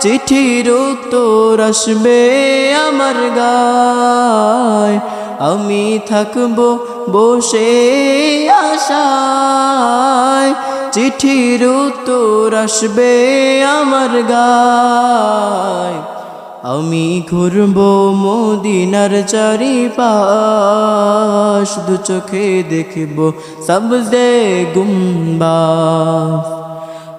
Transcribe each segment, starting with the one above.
চিঠির উত্তর আসবে আমার গায়। আমি থাকব বসে আশায়। চিঠির উত্তর আসবে আমার গায়। আমি ঘুরব মদিনার চারিপাশ। দু চোখে দেখব সবজে গুম্বা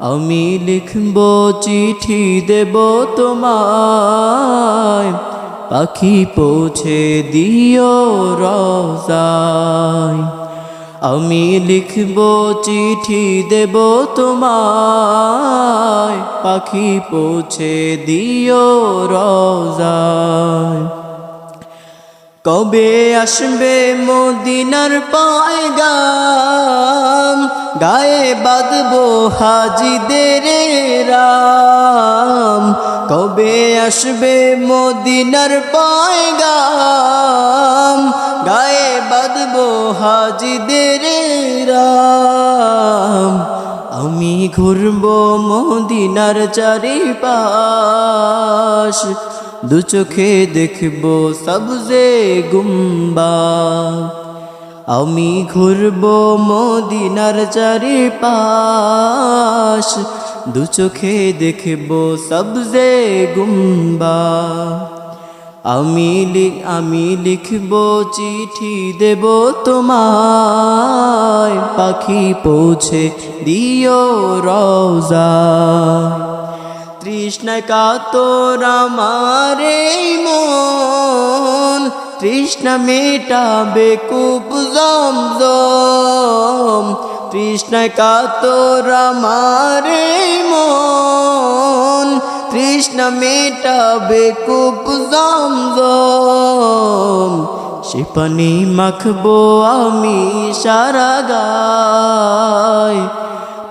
আমি লিখব চিঠি দেব তোমায়। পাখি পৌঁছে দিও রোজায়। আমি লিখব চিঠি দেব তোমায়। পাখি পৌঁছে দিও রোজায়। কবে আসবে মদিনার পায়গাম? গায়ে বাঁধবো হাজিদের রাম। কবে আসবে মদিনার পায়গাম? গায়ে বাঁধবো হাজিদের রাম। আমি ঘুরব মদিনার চারিপাশ। দু চোখে দেখব সবজে গুম্বা। আমি ঘুরব মদিনার চারিপাশ। দু চোখে দেখব সবজে গুম্বা। আমি আমি লিখব, চিঠি দেব তোমায়। পাখি পৌঁছে দিও রোজা তৃষ্ণায় কাতর আমার এই মন। তৃষ্ণা মেটাবে কূপ জমজম। তৃষ্ণায় কাতর আমার এই মন। তৃষ্ণা মেটাবে কূপ জমজম। সে পানি মাখবো আমি সারা গায়।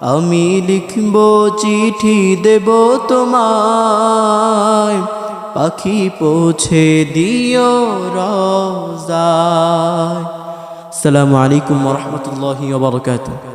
আমি লিখব চিঠি দেব তোমায়। পাখি পৌঁছে দিও রোজায়। সালামু আলাইকুম রহমতুল্লাহি ওবরকাতুহ